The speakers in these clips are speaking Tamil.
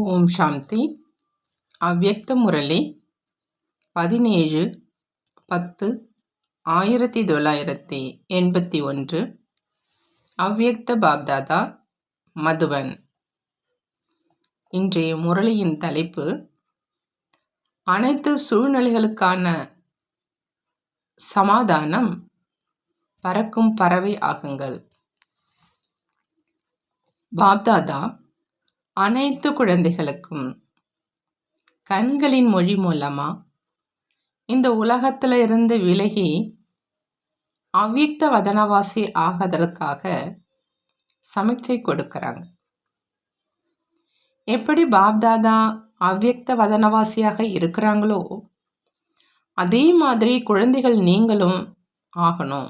ஓம் சாந்தி. அவ்யக்த முரளி. பதினேழு பத்து ஆயிரத்தி தொள்ளாயிரத்தி எண்பத்தி ஒன்று. அவ்யக்த பாப்தாதா மதுவன். இன்றைய முரளியின் தலைப்பு அனைத்து சூழ்நிலைகளுக்கான சமாதானம் பறக்கும் பறவை ஆகுங்கள். பாப்தாதா அனைத்து குழந்தைகளுக்கும். கண்களின் மொழி மூலமா இந்த உலகத்தில் இருந்து விலகி அவ்வியக்த வதனவாசி ஆகதற்காக சமிச்சை கொடுக்குறாங்க. எப்படி பாப்தாதா அவ்வியக்த வதனவாசியாக இருக்கிறாங்களோ அதே மாதிரி குழந்தைகள் நீங்களும் ஆகணும்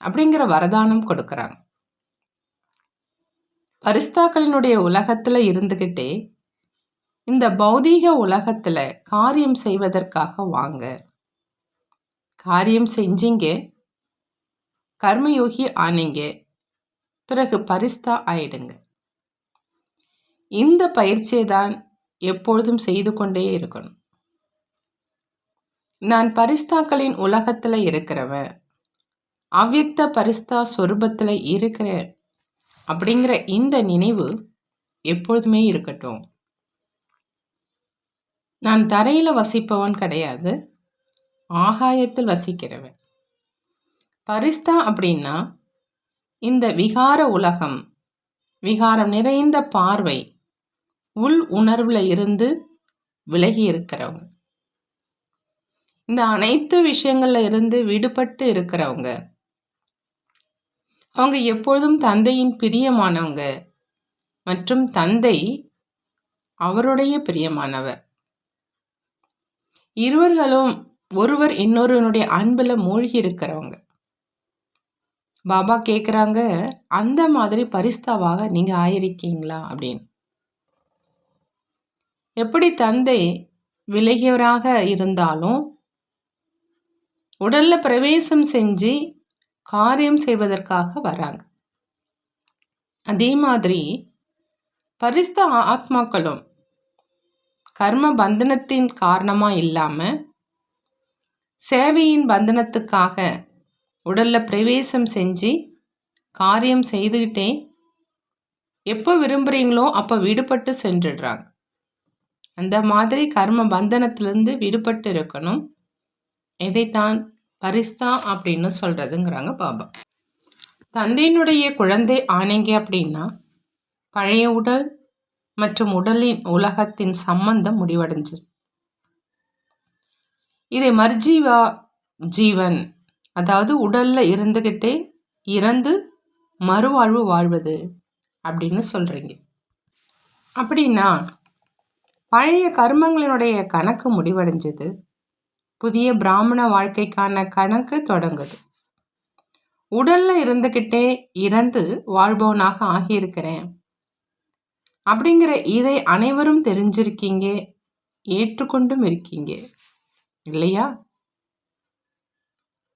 அப்படிங்கிற வரதானம் கொடுக்குறாங்க. பரிஸ்தாக்களினுடைய உலகத்தில் இருந்துக்கிட்டே இந்த பௌதீக உலகத்தில் காரியம் செய்வதற்காக வாங்க. காரியம் செஞ்சீங்க. கர்மயோகி ஆனீங்க. பிறகு பரிஸ்தா ஆயிடுங்க. இந்த பயிற்சியை தான் எப்பொழுதும் செய்து கொண்டே இருக்கணும். நான் பரிஸ்தாக்களின் உலகத்தில் இருக்கிறவன் அவ்யக்த பரிஸ்தா சொரூபத்தில் இருக்கிறேன் அப்படிங்கிற இந்த நினைவு எப்பொழுதுமே இருக்கட்டும். நான் தரையில் வசிப்பவன் கிடையாது. ஆகாயத்தில் வசிக்கிறவன். பரிஸ்தா அப்படின்னா இந்த விகார உலகம் விகாரம் நிறைந்த பார்வை உள் உணர்வில் இருந்து விலகி இருக்கிறவங்க. இந்த அனைத்து விஷயங்கள்ல இருந்து விடுபட்டு இருக்கிறவங்க அவங்க எப்பொழுதும் தந்தையின் பிரியமானவங்க. மற்றும் தந்தை அவருடைய பிரியமானவர். இருவர்களும் ஒருவர் இன்னொருவனுடைய அன்பில் மூழ்கி இருக்கிறவங்க. பாபா கேட்குறாங்க அந்த மாதிரி பரிஸ்தாவாக நீங்கள் ஆயிருக்கீங்களா? அப்படின்னு. எப்படி தந்தை விலகியவராக இருந்தாலும் உடலில் பிரவேசம் செஞ்சு காரியம் செய்வதற்காக வராங்க. அதே மாதிரி பரிஸ்த ஆத்மாக்களும் கர்ம பந்தனத்தின் காரணமாக இல்லாமல் சேவையின் பந்தனத்துக்காக உடலில் பிரவேசம் செஞ்சு காரியம் செய்துக்கிட்டே எப்போ விரும்புகிறீங்களோ அப்போ விடுபட்டு சென்றுடுறாங்க. அந்த மாதிரி கர்ம பந்தனத்திலிருந்து விடுபட்டு இருக்கணும். இதைத்தான் அரிஸ்தா அப்படின்னு சொல்கிறதுங்கிறாங்க பாபா. தந்தையினுடைய குழந்தை ஆனீங்க அப்படின்னா பழைய உடல் மற்றும் உடலின் உலகத்தின் சம்பந்தம் முடிவடைஞ்சது. இதை மர்ஜீவா ஜீவன் அதாவது உடலில் இருந்துக்கிட்டே இறந்து மறுவாழ்வு வாழ்வது அப்படின்னு சொல்கிறீங்க அப்படின்னா பழைய கர்மங்களினுடைய கணக்கு முடிவடைஞ்சது. புதிய பிராமண வாழ்க்கைக்கான கணக்கு தொடங்குது. உடல்ல இருந்துக்கிட்டே இறந்து வாழ்பவனாக ஆகியிருக்கிறேன். அப்படிங்கிற இதை அனைவரும் தெரிஞ்சிருக்கீங்க ஏற்றுக்கொண்டும் இருக்கீங்க இல்லையா?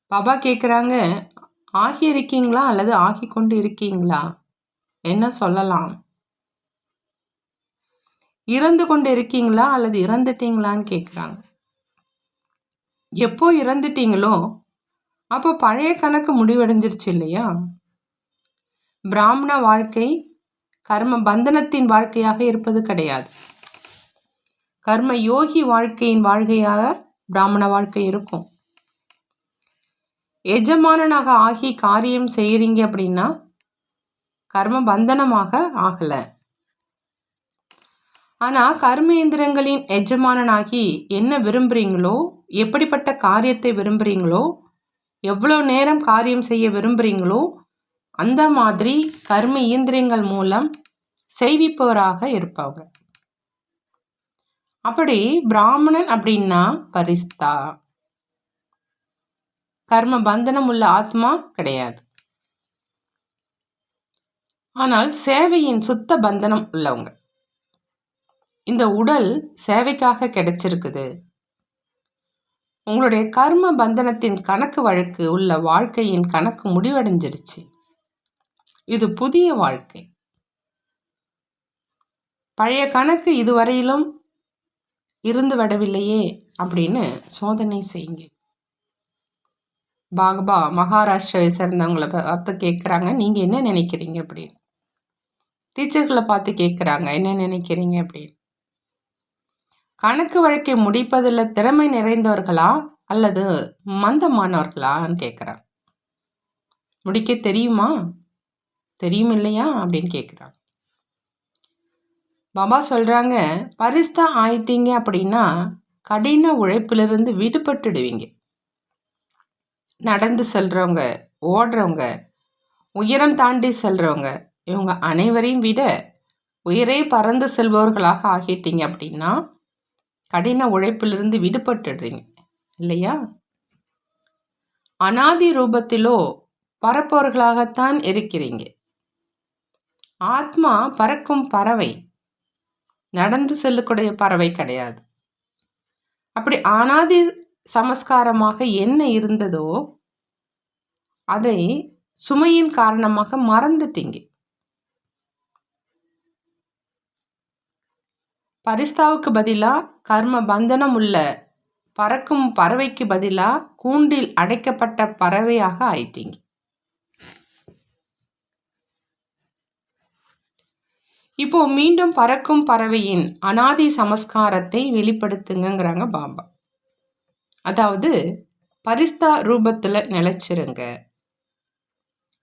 பாபா கேட்குறாங்க ஆகி இருக்கீங்களா அல்லது ஆகி கொண்டு இருக்கீங்களா? என்ன சொல்லலாம்? இறந்து கொண்டு இருக்கீங்களா அல்லது இறந்துட்டீங்களான்னு கேட்குறாங்க எப்போ இறந்துட்டீங்களோ அப்போ பழைய கணக்கு முடிவடைஞ்சிருச்சு இல்லையா? பிராமண வாழ்க்கை கர்ம பந்தனத்தின் வாழ்க்கையாக இருப்பது கிடையாது. கர்ம யோகி வாழ்க்கையின் வாழ்க்கையாக பிராமண வாழ்க்கை இருக்கும். எஜமானனாக ஆகி காரியம் செய்கிறீங்க அப்படின்னா கர்ம பந்தனமாக ஆகலை. ஆனால் கர்மேந்திரங்களின் எஜமானனாகி என்ன விரும்புகிறீங்களோ எப்படிப்பட்ட காரியத்தை விரும்புகிறீங்களோ எவ்வளோ நேரம் காரியம் செய்ய விரும்புகிறீங்களோ அந்த மாதிரி கர்ம இயந்திரங்கள் மூலம் செய்விப்பவராக இருப்பவங்க அப்படி பிராமணன் அப்படின்னா பரிஸ்தா. கர்ம பந்தனம் உள்ள ஆத்மா கிடையாது. ஆனால் சேவையின் சுத்த பந்தனம் உள்ளவங்க. இந்த உடல் சேவைக்காக கிடைச்சிருக்குது. உங்களுடைய கர்ம பந்தனத்தின் கணக்கு வழக்கு உள்ள வாழ்க்கையின் கணக்கு முடிவடைஞ்சிருச்சு. இது புதிய வாழ்க்கை. பழைய கணக்கு இதுவரையிலும் இருந்து விடவில்லையே அப்படின்னு சோதனை செய்யுங்க. பாகபா மகாராஷ்டிராவை சேர்ந்தவங்களை பார்த்து கேட்குறாங்க நீங்கள் என்ன நினைக்கிறீங்க அப்படின்னு. டீச்சர்களை பார்த்து கேட்குறாங்க என்ன நினைக்கிறீங்க அப்படின்னு. கணக்கு வழக்கை முடிப்பதில் திறமை நிறைந்தவர்களா அல்லது மந்தமானவர்களான்னு கேட்குறாங்க முடிக்க தெரியுமா? தெரியும் இல்லையா அப்படின்னு கேட்குறாங்க பாபா சொல்கிறாங்க பரிஸ்தா ஆயிட்டீங்க அப்படின்னா கடின உழைப்பிலிருந்து விடுபட்டுடுவீங்க. நடந்து செல்கிறவங்க ஓடுறவங்க உயரம் தாண்டி செல்கிறவங்க இவங்க அனைவரையும் விட உயரே பறந்து செல்பவர்களாக ஆகிட்டீங்க அப்படின்னா கடின உழைப்பிலிருந்து விடுபட்டுடுறீங்க இல்லையா? அனாதி ரூபத்திலோ பறப்பவர்களாகத்தான் இருக்கிறீங்க. ஆத்மா பறக்கும் பறவை. நடந்து செல்லக்கூடிய பறவை கிடையாது. அப்படி அனாதி சமஸ்காரமாக என்ன இருந்ததோ அதை சுமையின் காரணமாக மறந்துட்டீங்க. பரிஸ்தாவுக்கு பதிலாக கர்ம பந்தனம் உள்ள பறக்கும் பறவைக்கு பதிலாக கூண்டில் அடைக்கப்பட்ட பறவையாக ஆயிட்டீங்க. இப்போ மீண்டும் பறக்கும் பறவையின் அனாதி சமஸ்காரத்தை வெளிப்படுத்துங்கிறாங்க பாபா. அதாவது பரிஸ்தா ரூபத்தில் நிலச்சிருங்க.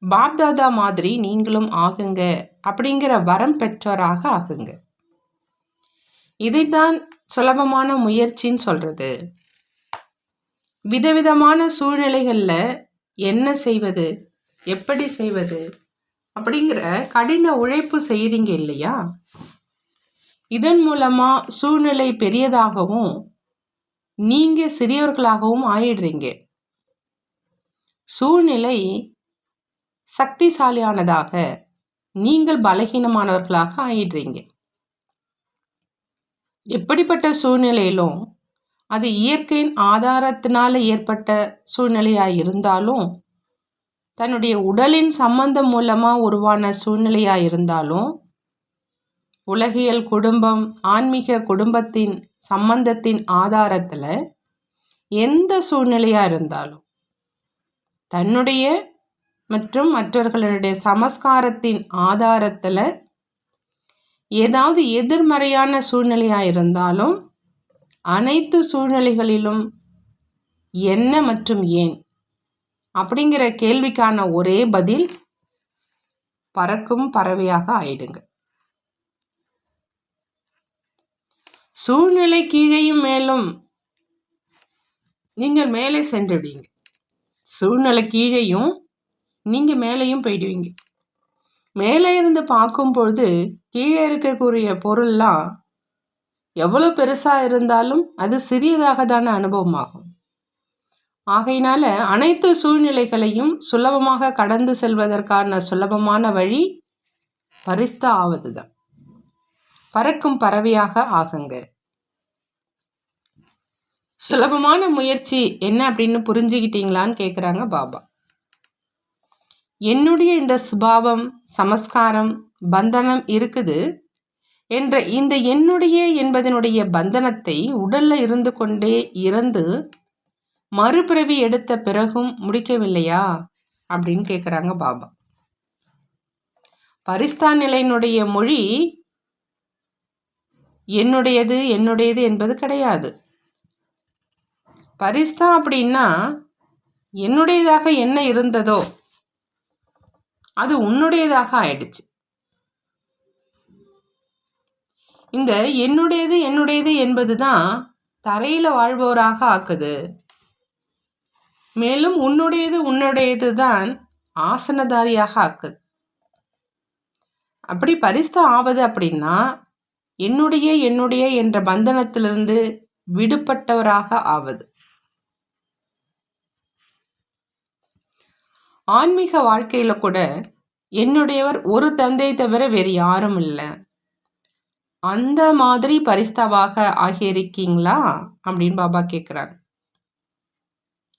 பாப்தாதா மாதிரி நீங்களும் ஆகுங்க அப்படிங்கிற வரம் பெற்றோராக ஆகுங்க. இதைத்தான் சுலபமான முயற்சின்னு சொல்கிறது விதவிதமான சூழ்நிலைகளில் என்ன செய்வது? எப்படி செய்வது? அப்படிங்கிற கடின உழைப்பு செய்கிறீங்க இல்லையா? இதன் மூலமாக சூழ்நிலை பெரியதாகவும் நீங்கள் சிறியவர்களாகவும் ஆயிடுறீங்க. சூழ்நிலை சக்திசாலியானதாக நீங்கள் பலகீனமானவர்களாக ஆயிடுறீங்க. எப்படிப்பட்ட சூழ்நிலையிலும் அது இயற்கையின் ஆதாரத்தினால ஏற்பட்ட சூழ்நிலையாக இருந்தாலும் தன்னுடைய உடலின் சம்பந்தம் மூலமாக உருவான சூழ்நிலையாக இருந்தாலும் உலகியல் குடும்பம் ஆன்மீக குடும்பத்தின் சம்பந்தத்தின் ஆதாரத்தில் எந்த சூழ்நிலையாக இருந்தாலும் தன்னுடைய மற்றும் மற்றவர்களுடைய சமஸ்காரத்தின் ஆதாரத்தில் ஏதாவது எதிர்மறையான சூழ்நிலையாக இருந்தாலும் அனைத்து சூழ்நிலைகளிலும் என்ன மற்றும் ஏன்? அப்படிங்கிற கேள்விக்கான ஒரே பதில் பறக்கும் பறவையாக ஆயிடுங்க. சூழ்நிலை கீழேயும் மேலும் நீங்கள் மேலே சென்றுடுவீங்க சூழ்நிலை கீழேயும் நீங்கள் மேலேயும் போயிடுவீங்க. மேலே இருந்து பார்க்கும்பொழுது கீழே இருக்கக்கூடிய பொருள்லாம் எவ்வளோ பெருசாக இருந்தாலும் அது சிறியதாக தான அனுபவமாகும். ஆகையினால அனைத்து சூழ்நிலைகளையும் சுலபமாக கடந்து செல்வதற்கான சுலபமான வழி பரிஸ்தா ஆவது தான் பறக்கும் பறவையாக ஆகுங்க. சுலபமான முயற்சி என்ன அப்படின்னு புரிஞ்சுக்கிட்டீங்களான்னு கேட்குறாங்க பாபா. என்னுடைய இந்த சுபாவம் சமஸ்காரம் பந்தனம் இருக்குது என்ற இந்த என்னுடைய என்பதனுடைய பந்தனத்தை உடல்ல இருந்து கொண்டே இறந்து மறுபிறவி எடுத்த பிறகும் முடிக்கவில்லையா? அப்படின்னு கேட்குறாங்க பாபா. பரிஸ்தான் நிலையினுடைய மொழி என்னுடையது என்னுடையது என்பது கிடையாது. பரிஸ்தா அப்படின்னா என்னுடையதாக என்ன இருந்ததோ அது உன்னுடையதாக ஆயிடுச்சு. இந்த என்னுடையது என்னுடையது என்பது தான் தரையில் வாழ்பவராக ஆக்குது. மேலும் உன்னுடையது உன்னுடையது தான் ஆசனதாரியாக ஆக்குது. அப்படி பரிஸ்த ஆவது அப்படின்னா என்னுடைய என்னுடைய என்ற பந்தனத்திலிருந்து விடுபட்டவராக ஆவது. ஆன்மீக வாழ்க்கையில் கூட என்னுடையவர் ஒரு தந்தை தவிர வேறு யாரும் இல்லை. அந்த மாதிரி பரிஸ்தாவாக ஆகியிருக்கீங்களா? அப்படின்னு பாபா கேட்குறாங்க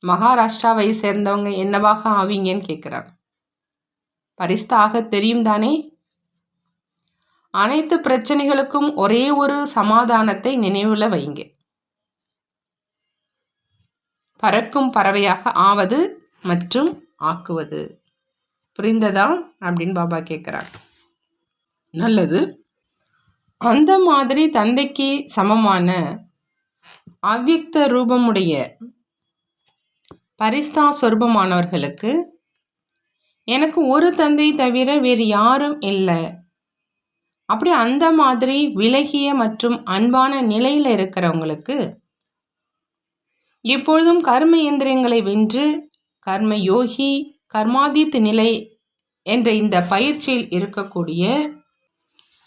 மகாராஷ்டிராவை சேர்ந்தவங்க என்னவாக ஆவீங்கன்னு கேட்குறாங்க பரிஸ்தாக தெரியும் தானே? அனைத்து பிரச்சனைகளுக்கும் ஒரே ஒரு சமாதானத்தை நினைவில் வைங்க. பறக்கும் பறவையாக ஆவது மற்றும் ஆக்குவது. புரிந்ததா? அப்படின்னு பாபா கேட்குறாங்க நல்லது. அந்த மாதிரி தந்தைக்கு சமமான அவ்யக்த ரூபமுடைய பரிஸ்தா சொருபமானவர்களுக்கு எனக்கு ஒரு தந்தை தவிர வேறு யாரும் இல்லை. அப்படி அந்த மாதிரி விலகிய மற்றும் அன்பான நிலையில் இருக்கிறவங்களுக்கு இப்பொழுதும் கர்ம இயந்திரங்களை வென்று கர்ம யோகி கர்மாதித் நிலை என்ற இந்த பயிற்சியில் இருக்கக்கூடிய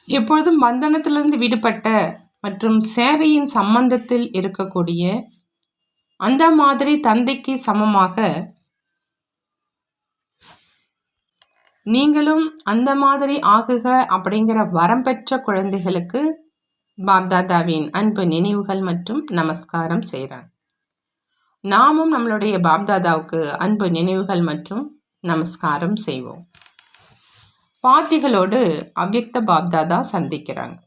எப்பொழுதும் பந்தனத்திலிருந்து விடுபட்ட மற்றும் சேவையின் சம்பந்தத்தில் இருக்கக்கூடிய அந்த மாதிரி தந்தைக்கு சமமாக நீங்களும் அந்த மாதிரி ஆகுக அப்படிங்கிற வரம் பெற்ற குழந்தைகளுக்கு பாப்தாதாவின் அன்பு நினைவுகள் மற்றும் நமஸ்காரம் செய்கிறாங்க நாமும் நம்மளுடைய பாப்தாதாவுக்கு அன்பு நினைவுகள் மற்றும் நமஸ்காரம் செய்வோம். பாட்டிகளோடு அவ்யக்த பாப்தாதா சந்திக்கிறாங்க.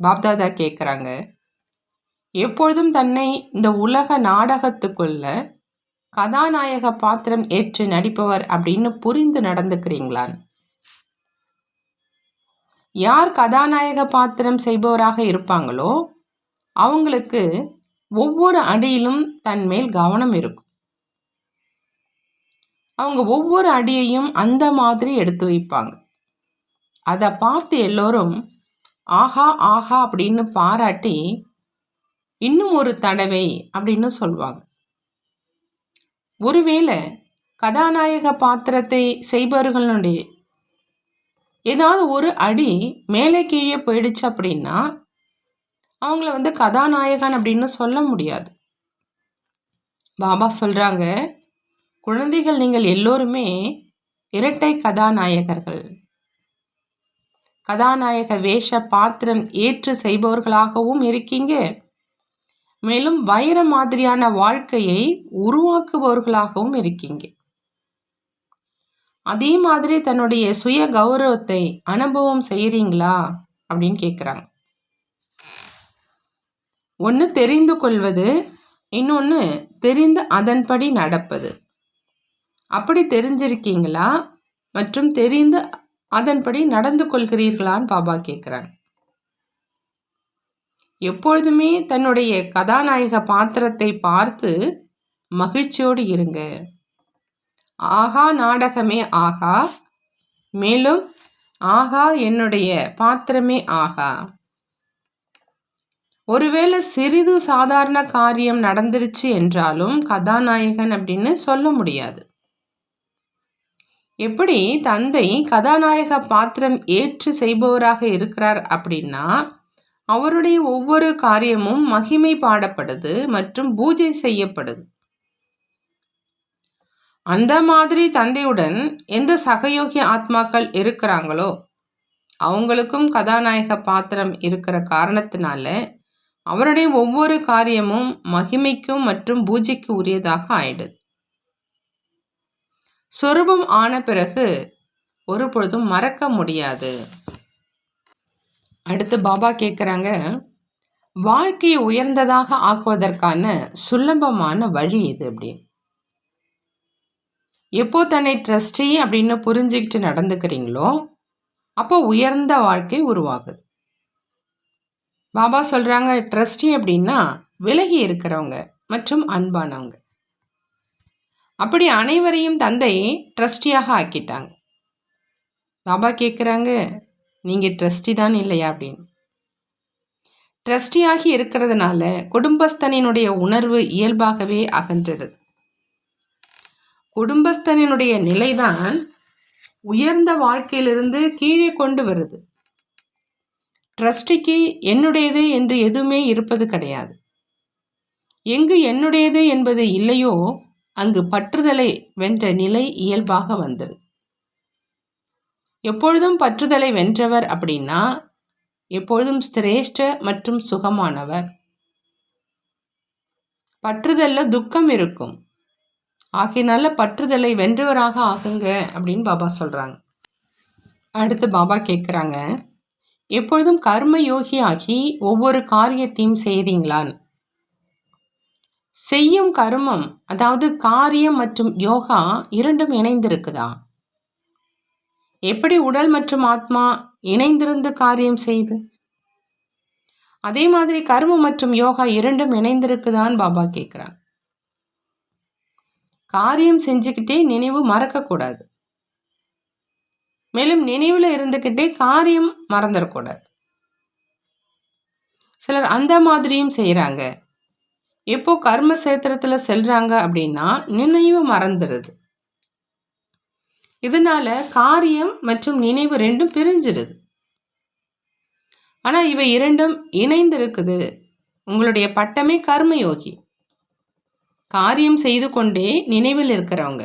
பாப்தாதா கேட்குறாங்க எப்பொழுதும் தன்னை இந்த உலக நாடகத்துக்குள்ள கதாநாயக பாத்திரம் ஏற்று நடிப்பவர் அப்படின்னு புரிந்து நடந்துக்கிறீங்களான் யார் கதாநாயக பாத்திரம் செய்பவராக இருப்பாங்களோ அவங்களுக்கு ஒவ்வொரு அடியிலும் தன் மேல் கவனம் இருக்கும். அவங்க ஒவ்வொரு அடியையும் அந்த மாதிரி எடுத்து வைப்பாங்க. அதை பார்த்து எல்லோரும் ஆஹா ஆஹா அப்படின்னு பாராட்டி இன்னும் ஒரு தடவை அப்படின்னு சொல்லுவாங்க ஒருவேளை கதாநாயக பாத்திரத்தை செய்பவர்களுடைய ஏதாவது ஒரு அடி மேலே கீழே போயிடுச்சு அப்படின்னா அவங்கள வந்து கதாநாயகன் அப்படின்னு சொல்ல முடியாது. பாபா சொல்கிறாங்க குழந்தைகள் நீங்கள் எல்லோருமே இரட்டை கதாநாயகர்கள். கதாநாயக வேஷ பாத்திரம் ஏற்று செய்பவர்களாகவும் இருக்கீங்க. மேலும் வைர மாதிரியான வாழ்க்கையை உருவாக்குபவர்களாகவும் இருக்கீங்க. அதே மாதிரி தன்னுடைய சுய கௌரவத்தை அனுபவம் செய்கிறீங்களா அப்படின்னு கேட்குறாங்க ஒன்று தெரிந்து கொள்வது இன்னொன்று தெரிந்து அதன்படி நடப்பது. அப்படி தெரிஞ்சிருக்கீங்களா? மற்றும் தெரிந்து அதன்படி நடந்து கொள்கிறீர்களான்னு பாபா கேட்குறாங்க எப்பொழுதுமே தன்னுடைய கதாநாயக பாத்திரத்தை பார்த்து மகிழ்ச்சியோடு இருங்க. ஆகா நாடகமே ஆகா மேலும் ஆகா என்னுடைய பாத்திரமே ஆகா. ஒருவேளை சிறிது சாதாரண காரியம் நடந்துருச்சு என்றாலும் கதாநாயகன் அப்படின்னு சொல்ல முடியாது. எப்படி தந்தை கதாநாயக பாத்திரம் ஏற்று செய்பவராக இருக்கிறார் அப்படின்னா அவருடைய ஒவ்வொரு காரியமும் மகிமை பாடப்படுது மற்றும் பூஜை செய்யப்படுது. அந்த மாதிரி தந்தையுடன் எந்த சகயோகி ஆத்மாக்கள் இருக்கிறாங்களோ அவங்களுக்கும் கதாநாயக பாத்திரம் இருக்கிற காரணத்தினால அவருடைய ஒவ்வொரு காரியமும் மகிமைக்கும் மற்றும் பூஜைக்கு உரியதாக ஆயிடுது. சொரூபம் ஆன பிறகு ஒரு பொழுதும் மறக்க முடியாது. அடுத்து பாபா கேட்குறாங்க வாழ்க்கையை உயர்ந்ததாக ஆக்குவதற்கான சுலபமான வழி இது அப்படின்னு. எப்போ தன்னை ட்ரஸ்டி அப்படின்னு புரிஞ்சுக்கிட்டு நடந்துக்கிறீங்களோ அப்போ உயர்ந்த வாழ்க்கை உருவாகுது. பாபா சொல்கிறாங்க ட்ரஸ்டி அப்படின்னா விலகி இருக்கிறவங்க மற்றும் அன்பானவங்க. அப்படி அனைவரையும் தந்தை ட்ரஸ்டியாக ஆக்கிட்டாங்க. பாபா கேட்குறாங்க நீங்கள் ட்ரஸ்டி தான் இல்லையா? அப்படின்னு. ட்ரஸ்டியாகி இருக்கிறதுனால குடும்பஸ்தனினுடைய உணர்வு இயல்பாகவே அகன்றது. குடும்பஸ்தனினுடைய நிலைதான் உயர்ந்த வாழ்க்கையிலிருந்து கீழே கொண்டு வருது. ட்ரஸ்டிக்கு என்னுடையது என்று எதுவுமே இருப்பது கிடையாது. எங்கு என்னுடையது என்பது இல்லையோ அங்கு பற்றுதலை வென்ற நிலை இயல்பாக வந்தது. எப்பொழுதும் பற்றுதலை வென்றவர் அப்படின்னா எப்பொழுதும் சிரேஷ்ட மற்றும் சுகமானவர். பற்றுதல்ல துக்கம் இருக்கும். ஆகையினால பற்றுதலை வென்றவராக ஆகுங்க அப்படின்னு பாபா சொல்கிறாங்க அடுத்து பாபா கேட்குறாங்க எப்பொழுதும் கர்ம யோகியாகி ஒவ்வொரு காரியத்தையும் செய்கிறீங்களான் செய்யும் கர்மம் அதாவது காரியம் மற்றும் யோகா இரண்டும் இணைந்திருக்குதா? எப்படி உடல் மற்றும் ஆத்மா இணைந்திருந்து காரியம் செய்து? அதே மாதிரி கர்மம் மற்றும் யோகா இரண்டும் இணைந்திருக்குதான்னு பாபா கேட்குறான் காரியம் செஞ்சுக்கிட்டே நினைவு மறக்கக்கூடாது. மேலும் நினைவில் இருந்துக்கிட்டே காரியம் மறந்துடக்கூடாது சிலர் அந்த மாதிரியும் செய்கிறாங்க எப்போ கர்ம சேத்திரத்தில் செல்கிறாங்க அப்படின்னா நினைவு மறந்துடுது இதனால காரியம் மற்றும் நினைவு ரெண்டும் பிரிஞ்சிருது. ஆனால் இவை இரண்டும் இணைந்து இருக்குது உங்களுடைய பட்டமே கர்மயோகி. காரியம் செய்து கொண்டே நினைவில் இருக்கிறவங்க.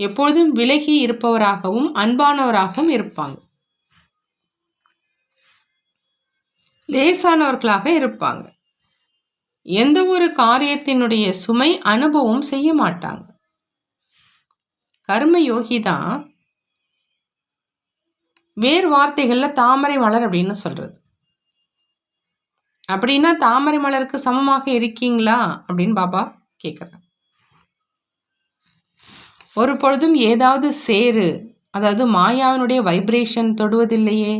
எப்பொழுதும் விலகி இருப்பவராகவும் அன்பானவராகவும் இருப்பாங்க. லேசானவர்களாக இருப்பாங்க. எந்த ஒரு காரியத்தினுடைய சுமை அனுபவம் செய்ய மாட்டாங்க. கர்ம யோகி தான் வேறு வார்த்தைகளில் தாமரை மலர் அப்படின்னு சொல்றது. அப்படின்னா தாமரை மலருக்கு சமமாக இருக்கீங்களா அப்படின்னு பாபா கேட்குறாங்க ஒரு பொழுதும் ஏதாவது சேரு அதாவது மாயாவினுடைய வைப்ரேஷன் தொடுவதில்லையே.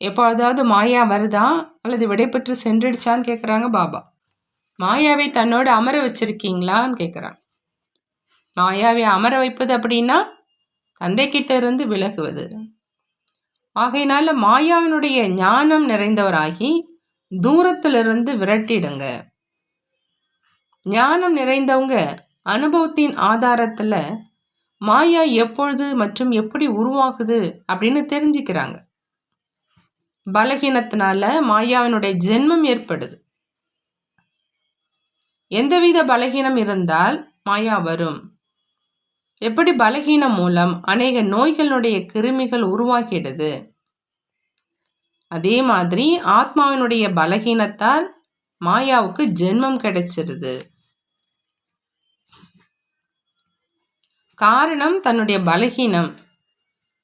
எப்பொழுதாவது மாயா வருதா? அல்லது விடைபெற்று சென்றுடுச்சான்னு கேட்குறாங்க பாபா. மாயாவை தன்னோடு அமர வச்சிருக்கீங்களான்னு கேட்குறாங்க மாயாவை அமர வைப்பது அப்படின்னா தந்தைக்கிட்ட இருந்து விலகுவது. ஆகையினால மாயாவினுடைய ஞானம் நிறைந்தவராகி தூரத்திலிருந்து விரட்டிடுங்க. ஞானம் நிறைந்தவங்க அனுபவத்தின் ஆதாரத்தில் மாயா எப்பொழுது மற்றும் எப்படி உருவாகுது அப்படின்னு தெரிஞ்சுக்கிறாங்க. பலகீனத்தினால மாயாவினுடைய ஜென்மம் ஏற்படுது. எந்தவித பலகீனம் இருந்தால் மாயா வரும். எப்படி பலகீனம் மூலம் அநேக நோய்களுடைய கிருமிகள் உருவாகிடுது. அதே மாதிரி ஆத்மாவினுடைய பலகீனத்தால் மாயாவுக்கு ஜென்மம் கிடைச்சிருது. காரணம் தன்னுடைய பலகீனம்.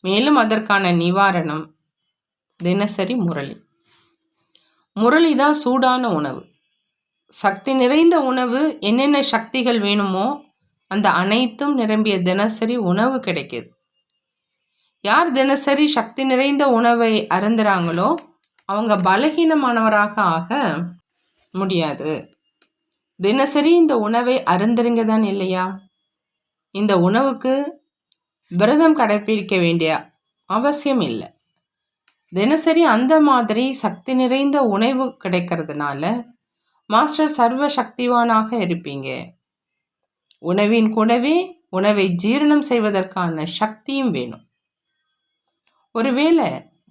மேலும் அதற்கான நிவாரணம். தினசரி முரளி. முரளி தான் சூடான உணவு. சக்தி நிறைந்த உணவு என்னென்ன சக்திகள் வேணுமோ அந்த அனைத்தும் நிரம்பிய தினசரி உணவு கிடைக்கிது. யார் தினசரி சக்தி நிறைந்த உணவை அருந்துறாங்களோ அவங்க பலகீனமானவராக ஆக முடியாது. தினசரி இந்த உணவை அருந்துறீங்க தான் இல்லையா? இந்த உணவுக்கு விரதம் கடைபிடிக்க வேண்டிய அவசியம் இல்லை தினசரி அந்த மாதிரி சக்தி நிறைந்த உணவு கிடைக்கிறதுனால மாஸ்டர் சர்வ சக்திவானாக இருப்பீங்க. உணவின் கூடவே உணவை ஜீரணம் செய்வதற்கான சக்தியும் வேணும். ஒருவேளை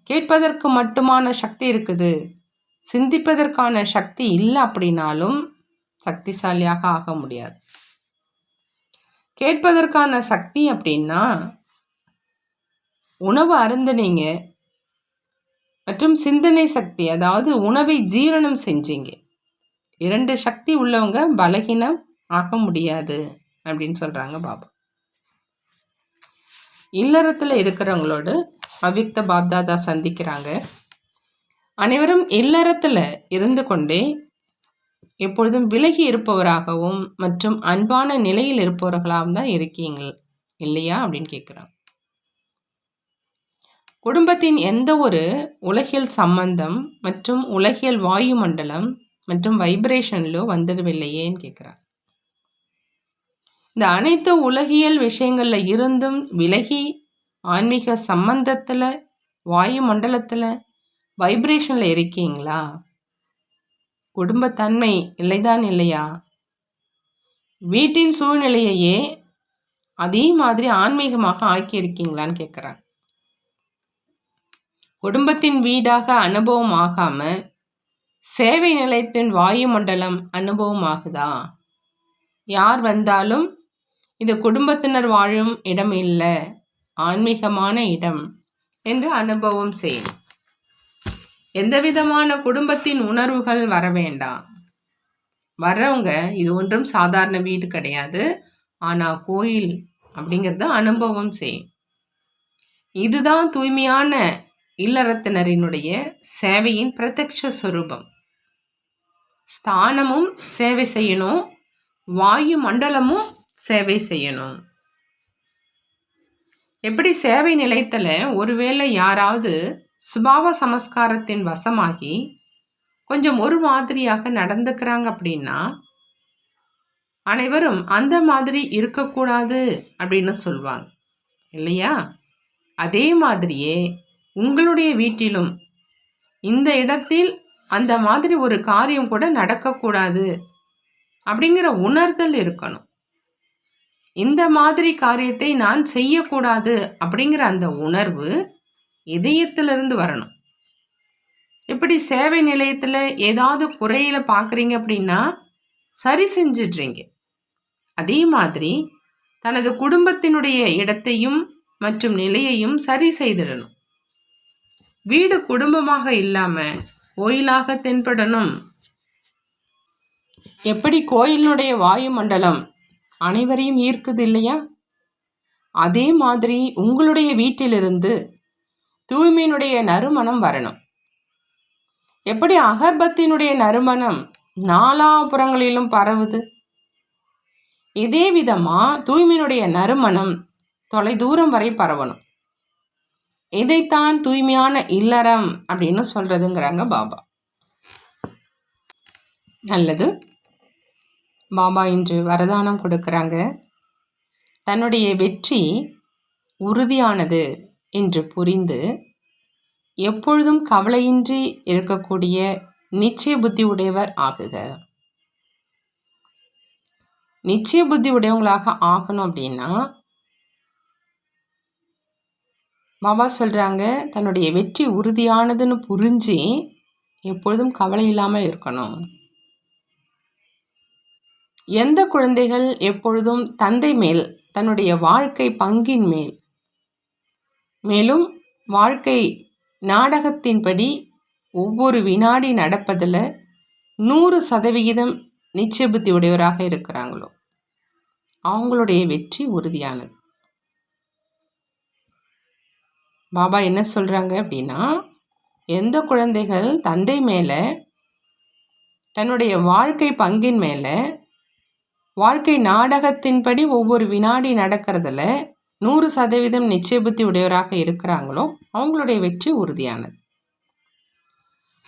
கேட்பதற்கு மட்டுமான சக்தி இருக்குது சிந்திப்பதற்கான சக்தி இல்லை அப்படின்னாலும் சக்திசாலியாக ஆக முடியாது. கேட்பதற்கான சக்தி அப்படின்னா உணவு அருந்தினீங்க மற்றும் சிந்தனை சக்தி அதாவது உணவை ஜீரணம் செஞ்சீங்க. இரண்டு சக்தி உள்ளவங்க பலகீனம் ஆக முடியாது அப்படின்னு சொல்கிறாங்க பாபா. இல்லறத்தில் இருக்கிறவங்களோடு அவ்யுக்த பாப்தாதா சந்திக்கிறாங்க. அனைவரும் இல்லறத்தில் இருந்து கொண்டே எப்பொழுதும் விலகி இருப்பவராகவும் மற்றும் அன்பான நிலையில் இருப்பவர்களாகவும் தான் இருக்கீங்க இல்லையா? அப்படின்னு கேட்குறாங்க குடும்பத்தின் எந்த ஒரு உலகியல் சம்பந்தம் மற்றும் உலகியல் வாயுமண்டலம் மற்றும் வைப்ரேஷன்லோ வந்துடவில்லையேன்னு கேட்குறாங்க இந்த அனைத்து உலகியல் விஷயங்களில் இருந்தும் விலகி ஆன்மீக சம்பந்தத்தில் வாயு மண்டலத்தில் வைப்ரேஷனில் இருக்கீங்களா? குடும்பத்தன்மை இல்லைதான் இல்லையா? வீட்டின் சூழ்நிலையையே அதே மாதிரி ஆன்மீகமாக ஆக்கியிருக்கீங்களான்னு கேட்குறாங்க குடும்பத்தின் வீடாக அனுபவம் ஆகாமல் சேவை நிலையத்தின் வாயுமண்டலம் அனுபவம் ஆகுதா? யார் வந்தாலும் இது குடும்பத்தினர் வாழும் இடம் இல்லை ஆன்மீகமான இடம் என்று அனுபவம் செய்யும். எந்த விதமான குடும்பத்தின் உணர்வுகள் வர வேண்டாம். வர்றவங்க இது ஒன்றும் சாதாரண வீடு கிடையாது. ஆனால் கோயில் அப்படிங்கிறத அனுபவம் செய்யும் இதுதான் தூய்மையான இல்லறத்தினரினுடைய சேவையின் பிரத்யக்ஷ சொரூபம். ஸ்தானமும் சேவை செய்யணும். வாயு மண்டலமும் சேவை செய்யணும். எப்படி சேவை நிலையத்தில் ஒருவேளை யாராவது சுபாவ சமஸ்காரத்தின் வசமாகி கொஞ்சம் ஒரு மாதிரியாக நடந்துக்கிறாங்க அப்படின்னா அனைவரும் அந்த மாதிரி இருக்கக்கூடாது அப்படின்னு சொல்லுவாங்க இல்லையா? அதே மாதிரியே உங்களுடைய வீட்டிலும் இந்த இடத்தில் அந்த மாதிரி ஒரு காரியம் கூட நடக்கக்கூடாது அப்படிங்கிற உணர்தல் இருக்கணும். இந்த மாதிரி காரியத்தை நான் செய்யக்கூடாது அப்படிங்கிற அந்த உணர்வு இதயத்திலிருந்து வரணும். இப்படி சேவை நிலையத்தில் ஏதாவது குறையில பார்க்குறீங்க அப்படின்னா சரி செஞ்சிடுறீங்க. அதே மாதிரி தனது குடும்பத்தினுடைய இடத்தையும் மற்றும் நிலையையும் சரி செய்திடணும். வீடு குடும்பமாக இல்லாமல் கோயிலாக தென்படணும். எப்படி கோயிலினுடைய வாயுமண்டலம் அனைவரையும் ஈர்க்குது இல்லையா? அதே மாதிரி உங்களுடைய வீட்டிலிருந்து தூய்மையினுடைய நறுமணம் வரணும். எப்படி அகர்பத்தினுடைய நறுமணம் நாலாபுறங்களிலும் பரவுது? இதே விதமா தூய்மையினுடைய நறுமணம் தொலைதூரம் வரை பரவணும். இதைத்தான் தூய்மையான இல்லறம் அப்படின்னு சொல்றதுங்கிறாங்க பாபா. நல்லது. பாபா இன்று வரதானம் கொடுக்குறாங்க. தன்னுடைய வெற்றி உறுதியானது. என்று புரிந்து எப்பொழுதும் கவலையின்றி இருக்கக்கூடிய நிச்சய புத்தி உடையவர் ஆகுக. நிச்சய புத்தி உடையவங்களாக ஆகணும் அப்படின்னா பாபா சொல்கிறாங்க தன்னுடைய வெற்றி உறுதியானதுன்னு புரிஞ்சு எப்பொழுதும் கவலை இல்லாமல் இருக்கணும். எந்த குழந்தைகள் எப்பொழுதும் தந்தை மேல் தன்னுடைய வாழ்க்கை பங்கின் மேல் மேலும் வாழ்க்கை நாடகத்தின்படி ஒவ்வொரு வினாடி நடப்பதில் நூறு சதவிகிதம் நிச்சய புத்தி உடையவராக இருக்கிறாங்களோ? அவங்களுடைய வெற்றி உறுதியானது. பாபா என்ன சொல்கிறாங்க அப்படின்னா எந்த குழந்தைகள் தந்தை மேலே தன்னுடைய வாழ்க்கை பங்கின் மேலே வாழ்க்கை நாடகத்தின்படி ஒவ்வொரு வினாடி நடக்கிறதுல நூறு சதவீதம் நிச்சய புத்தி உடையவராக இருக்கிறாங்களோ அவங்களுடைய வெற்றி உறுதியானது.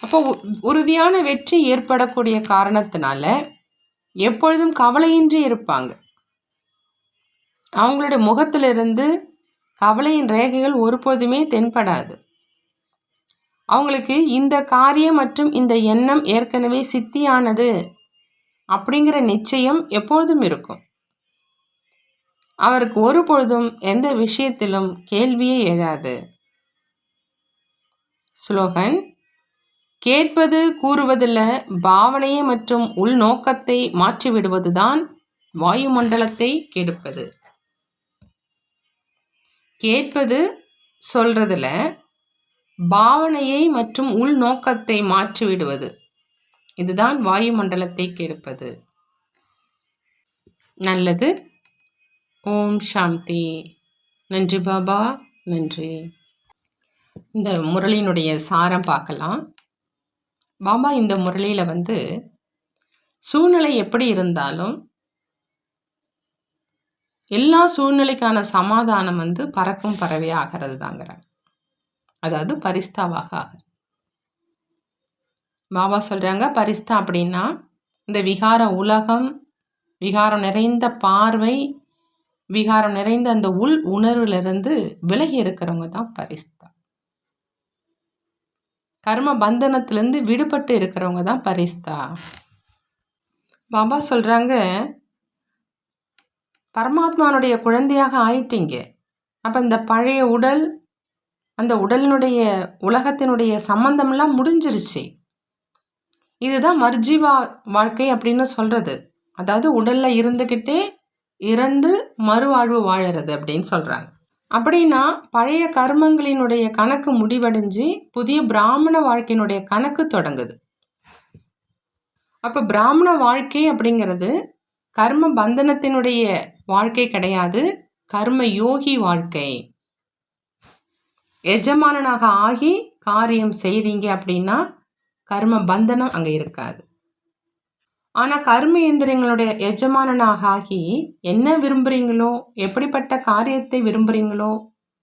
அப்போ உறுதியான வெற்றி ஏற்படக்கூடிய காரணத்தினால எப்பொழுதும் கவலையின்றி இருப்பாங்க. அவங்களுடைய முகத்திலிருந்து கவலையின் ரேகைகள் ஒருபோதுமே தென்படாது. அவங்களுக்கு இந்த காரியம் மற்றும் இந்த எண்ணம் ஏற்கனவே சித்தியானது அப்படிங்கிற நிச்சயம் எப்பொழுதும் இருக்கும். அவருக்கு ஒரு பொழுதும் எந்த விஷயத்திலும் கேள்வியே எழாது. ஸ்லோகன் கேட்பது கூறுவதில் பாவனையை மற்றும் உள்நோக்கத்தை மாற்றிவிடுவதுதான் வாயுமண்டலத்தை கெடுப்பது. கேட்பது சொல்றதுல பாவனையை மற்றும் உள்நோக்கத்தை மாற்றிவிடுவது. இதுதான் வாயுமண்டலத்தை கெடுப்பது. நல்லது. ஓம் சாந்தி. நன்றி பாபா நன்றி. இந்த முரளியினுடைய சாரம் பார்க்கலாம். பாபா இந்த முரளியில் வந்து சூழ்நிலை எப்படி இருந்தாலும் எல்லா சூழ்நிலைக்கான சமாதானம் வந்து பறக்கும் பறவை ஆகிறது தாங்கிறாங்க அதாவது பரிஸ்தாவாக ஆகிறது. பாபா சொல்கிறாங்க பரிஸ்தா அப்படின்னா இந்த விகார உலகம் விகாரம் நிறைந்த பார்வை விகாரம் நிறைந்த அந்த உள் உணர்வுலேருந்து விலகி இருக்கிறவங்க தான் பரிஸ்தா கர்ம பந்தனத்திலேருந்து விடுபட்டு இருக்கிறவங்க தான் பரிஸ்தா பாபா சொல்கிறாங்க பரமாத்மானுடைய குழந்தையாக ஆயிட்டீங்க. அப்போ இந்த பழைய உடல் அந்த உடலினுடைய உலகத்தினுடைய சம்பந்தம்லாம் முடிஞ்சிருச்சு. இதுதான் மர்ஜீவா வாழ்க்கை அப்படின்னு சொல்கிறது அதாவது உடலில் இருந்துக்கிட்டே இறந்து மறுவாழ்வு வாழறது அப்படின்னு சொல்கிறாங்க அப்படின்னா பழைய கர்மங்களினுடைய கணக்கு முடிவடைஞ்சு புதிய பிராமண வாழ்க்கையினுடைய கணக்கு தொடங்குது. அப்போ பிராமண வாழ்க்கை அப்படிங்கிறது கர்ம பந்தனத்தினுடைய வாழ்க்கை கிடையாது கர்ம யோகி வாழ்க்கை. எஜமானனாக ஆகி காரியம் செய்கிறீங்க அப்படின்னா கர்ம பந்தனம் அங்கே இருக்காது. ஆனால் கர்ம இயந்திரங்களுடைய எஜமானனாக ஆகி என்ன விரும்புகிறீங்களோ எப்படிப்பட்ட காரியத்தை விரும்புகிறீங்களோ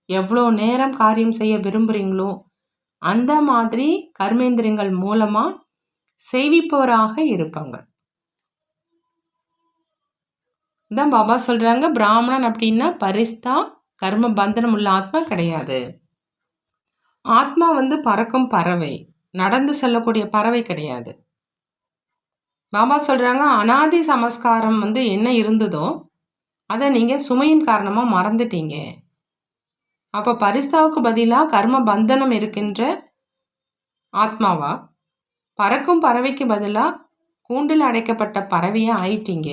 எவ்வளோ நேரம் காரியம் செய்ய விரும்புகிறீங்களோ அந்த மாதிரி கர்மேந்திரங்கள் மூலமாக செய்விப்பவராக இருப்பாங்க. தான் பாபா சொல்கிறாங்க பிராமணன் அப்படின்னா பரிஸ்தா கர்ம பந்தனம் உள்ள ஆத்மா கிடையாது. ஆத்மா வந்து பறக்கும் பறவை நடந்து செல்லக்கூடிய பறவை கிடையாது. பாபா சொல்கிறாங்க அனாதி சமஸ்காரம் வந்து என்ன இருந்ததோ அதை நீங்கள் சுமையின் காரணமாக மறந்துட்டீங்க. அப்போ பரிஸ்தாவுக்கு பதிலாக கர்ம பந்தனம் இருக்கின்ற ஆத்மாவா? பறக்கும் பறவைக்கு பதிலாக கூண்டில் அடைக்கப்பட்ட பறவையாக ஆயிட்டீங்க.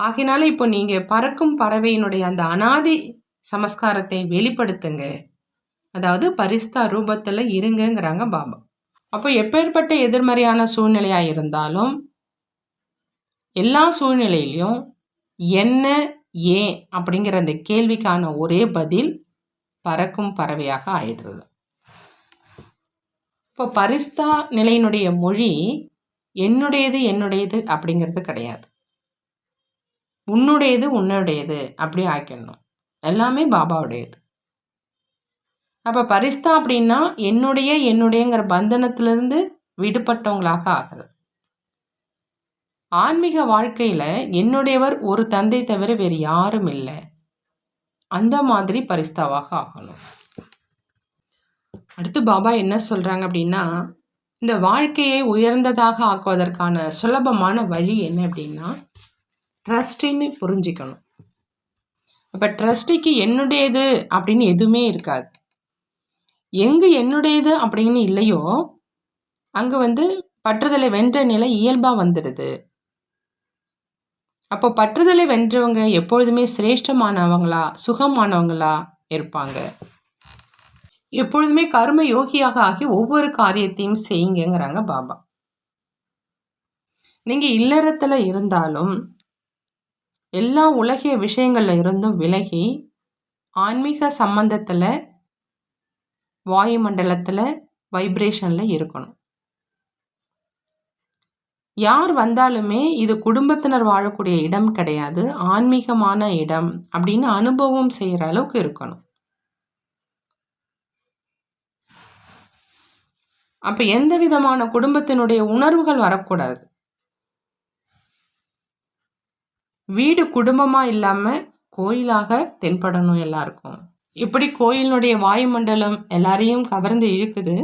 ஆகினால இப்போ நீங்கள் பறக்கும் பறவையினுடைய அந்த அனாதி சமஸ்காரத்தை வெளிப்படுத்துங்க. அதாவது பரிஸ்தா ரூபத்தில் இருங்கங்கிறாங்க பாபா. அப்போ எப்பேற்பட்ட எதிர்மறையான சூழ்நிலையாக இருந்தாலும் எல்லா சூழ்நிலையிலையும் என்ன ஏன் அப்படிங்கிற அந்த கேள்விக்கான ஒரே பதில் பறக்கும் பறவையாக ஆயிடுறது. இப்போ பரிஸ்தா நிலையினுடைய மொழி என்னுடையது என்னுடையது அப்படிங்கிறது கிடையாது. உன்னுடையது உன்னுடையது அப்படி ஆக்கிடணும். எல்லாமே பாபாவுடையது. அப்போ பரிஸ்தா அப்படின்னா என்னுடைய என்னுடையங்கிற பந்தனத்திலிருந்து விடுபட்டவங்களாக ஆகிறது. ஆன்மீக வாழ்க்கையில் என்னுடையவர் ஒரு தந்தை தவிர வேறு யாரும் இல்லை. அந்த மாதிரி பரிஸ்தாவாக ஆகணும். அடுத்து பாபா என்ன சொல்கிறாங்க அப்படின்னா இந்த வாழ்க்கையை உயர்ந்ததாக ஆக்குவதற்கான சுலபமான வழி என்ன அப்படின்னா ட்ரஸ்டின்னு புரிஞ்சிக்கணும். அப்போ ட்ரஸ்டிக்கு என்னுடையது அப்படின்னு எதுவுமே இருக்காது. எங்கே என்னுடையது அப்படின்னு இல்லையோ அங்கே வந்து பற்றுதலை வென்ற நிலை இயல்பாக வந்துடுது. அப்போ பற்றுதலை வென்றவங்க எப்பொழுதுமே சிரேஷ்டமானவங்களா? சுகமானவங்களா? இருப்பாங்க. எப்பொழுதுமே கர்ம யோகியாக ஆகி ஒவ்வொரு காரியத்தையும் செய்யுங்கிறாங்க பாபா. நீங்கள் இல்லறத்தில் இருந்தாலும் எல்லா உலகிய விஷயங்களில் இருந்தும் விலகி ஆன்மீக சம்பந்தத்தில் வாயுமண்டலத்தில் வைப்ரேஷனில் இருக்கணும். யார் வந்தாலுமே இது குடும்பத்தினர் வாழக்கூடிய இடம் கிடையாது ஆன்மீகமான இடம் அப்படின்னு அனுபவம் செய்கிற அளவுக்கு இருக்கணும். அப்போ எந்த விதமான குடும்பத்தினுடைய உணர்வுகள் வரக்கூடாது. வீடு குடும்பமாக இல்லாமல் கோயிலாக தென்படணும் எல்லாருக்கும். இப்படி கோயிலினுடைய வாயுமண்டலம் எல்லாரையும் கவர்ந்து இழுக்குது.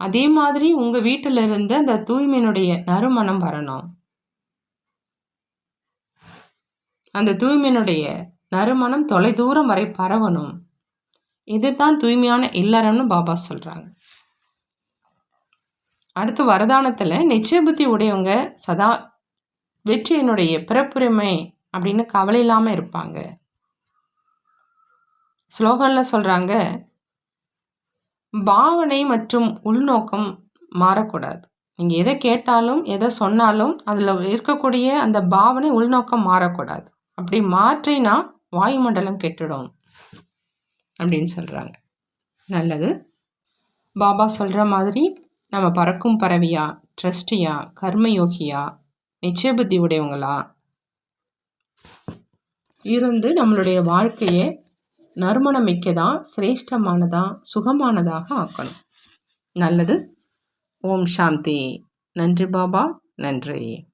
அதே மாதிரி உங்கள் வீட்டில் இருந்து அந்த தூய்மையினுடைய நறுமணம் வரணும். அந்த தூய்மையினுடைய நறுமணம் தொலை தூரம் வரை பரவணும். இதுதான் தூய்மையான இல்லறம்னு பாபா சொல்கிறாங்க அடுத்து வரதானத்தில் நிச்சய புத்தி உடையவங்க சதா வெற்றியினுடைய பிறப்புரிமை அப்படின்னு கவலை இல்லாமல் இருப்பாங்க. ஸ்லோகனில் சொல்கிறாங்க பாவனை மற்றும் உள்நோக்கம் மாறக்கூடாது. நீங்கள் எதை கேட்டாலும் எதை சொன்னாலும் அதில் இருக்கக்கூடிய அந்த பாவனை உள்நோக்கம் மாறக்கூடாது. அப்படி மாற்றினா வாயுமண்டலம் கெட்டுடும் அப்படின்னு சொல்கிறாங்க நல்லது. பாபா சொல்கிற மாதிரி நம்ம பறக்கும் பறவையா ட்ரஸ்டியா கர்மயோகியா நிச்சய புத்தி உடையவங்களா? இருந்து நம்மளுடைய வாழ்க்கையை நறுமணமிக்கதாக சிரேஷ்டமானதாக சுகமானதாக ஆக்கணும். நல்லது. ஓம் சாந்தி. நன்றி பாபா. நன்றி.